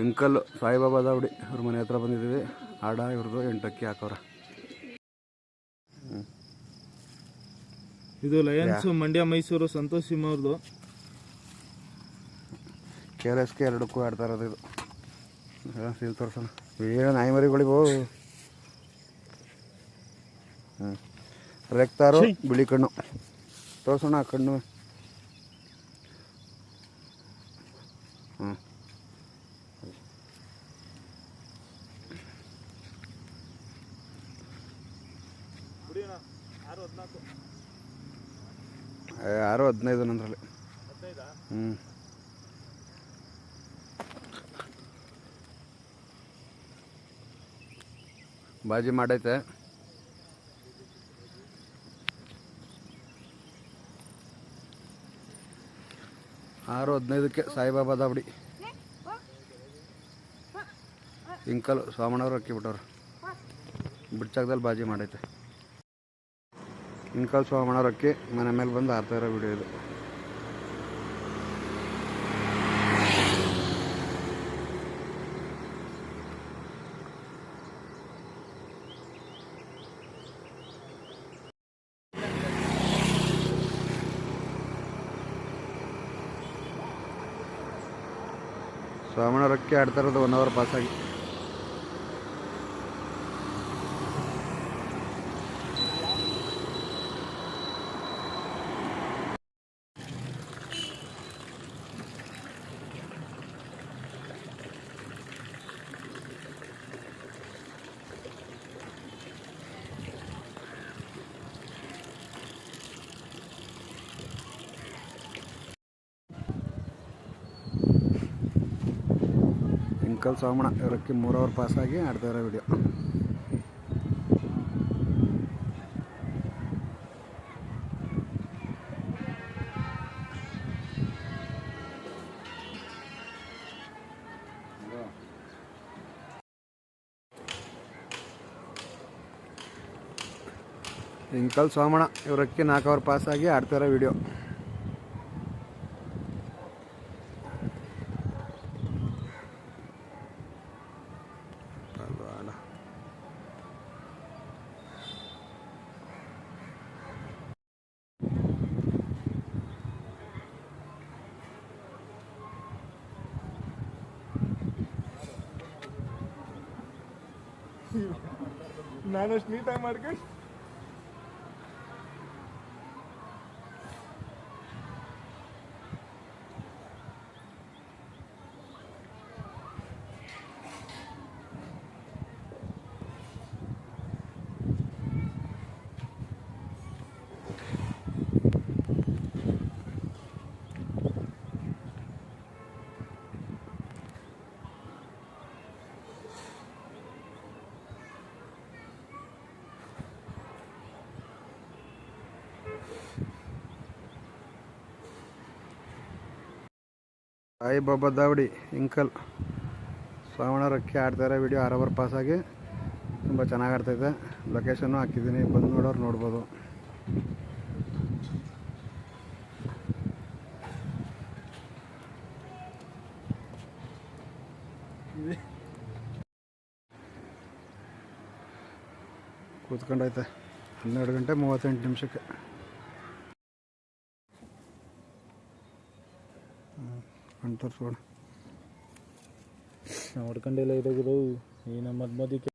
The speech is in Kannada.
ಎಂಕಲ್ ಸಾಯಿಬಾಬಾ ದಾವಡಿ ಅವ್ರ ಮನೆ ಹತ್ರ ಬಂದಿದ್ದೀವಿ. ಆಡ ಇವ್ರದ್ದು ಎಂಟಕ್ಕಿ ಹಾಕೋರ. ಇದು ಲಯನ್ಸ್ ಮಂಡ್ಯ ಮೈಸೂರು ಸಂತೋಷ್ ಸಿಂಹ ಅವ್ರದ್ದು ಕೆ ಎಲ್ ಎಸ್ಗೆ ಎರಡಕ್ಕೂ ಆಡ್ತಾ ಇರೋದು ಇದು. ಸೀಲ್ ತೋರ್ಸೋಣ. ಏನು ನಾಯಿ ಹ್ಞೂ ರೆಕ್ತಾರು ಬಿಳಿ ಕಣ್ಣು. ತೋರ್ಸೋಣ ಆ ಕಣ್ಣು. ಹ್ಞೂ ಆರು ಹದಿನೈದು ನಂದ್ರಲ್ಲಿ ಹ್ಞೂ ಬಾಜಿ ಮಾಡೈತೆ. ಆರು ಹದಿನೈದಕ್ಕೆ ಸಾಯಿಬಾಬಾ ದಾವಡಿ. ಇಂಕಲ್ ಸ್ವಾಮಣ್ಣವ್ರು ಅಕ್ಕಿ ಬಿಟ್ಟವ್ರು ಬಿಡ್ಚಾಕದಲ್ಲಿ ಬಾಜಿ ಮಾಡೈತೆ. ಇಂಕಲ್ ಸ್ವಾಮಿ ಮಾಡೋರಕ್ಕೆ ಮನೆ ಮೇಲೆ ಬಂದು ಆರ್ತಾ ಇರೋ ವಿಡಿಯೋ ಇದು. ಸ್ವಾಮಿ ಮಾಡೋರಕ್ಕೆ ಆಡ್ತಾ ಇರೋದು ಒನ್ ಅವರ್ ಪಾಸಾಗಿ ಇಂಕಲ್ ಸೋಮಣ ಇವರಕ್ಕೆ ಮೂರು ಅವರ್ ಪಾಸಾಗಿ ಆಡ್ತಾ ಇರೋ ವಿಡಿಯೋ ಇಂಕಲ್ ಸೋಮಣ್ಣ, ಇವರಕ್ಕೆ ನಾಲ್ಕು ಅವರ್ ಆಗಿ ಆಡ್ತಾ ಇರೋ ವಿಡಿಯೋ Να είναι σνίτα, Μαρκές. ಮಾಡ್ಕೊಂಡು ಸಾಯಿಬಾಬಾ ದಾವಡಿ, ಇಂಕಲ್. ಶ್ರಾವಣರಕ್ಕೆ ಆಡ್ತಾರೆ ವಿಡಿಯೋ ಆರ್ ಅವರ್ ಪಾಸಾಗಿ ತುಂಬ ಚೆನ್ನಾಗಿ ಆಡ್ತೈತೆ ಲೊಕೇಶನ್ನು ಹಾಕಿದ್ದೀನಿ, ಬಂದು ನೋಡೋರು ನೋಡ್ಬೋದು. ಕೂತ್ಕೊಂಡೈತೆ ಹನ್ನೆರಡು ಗಂಟೆ ಮೂವತ್ತೆಂಟು ನಿಮಿಷಕ್ಕೆ. ಕಣ್ ತೋರಿಸ್ಕೊಣ ನಾವು ಹೊಡ್ಕೊಂಡೆಲ್ಲ ಇರೋದು ಈ ನಮ್ಮ ಮದ್ ಮದಿಕೆ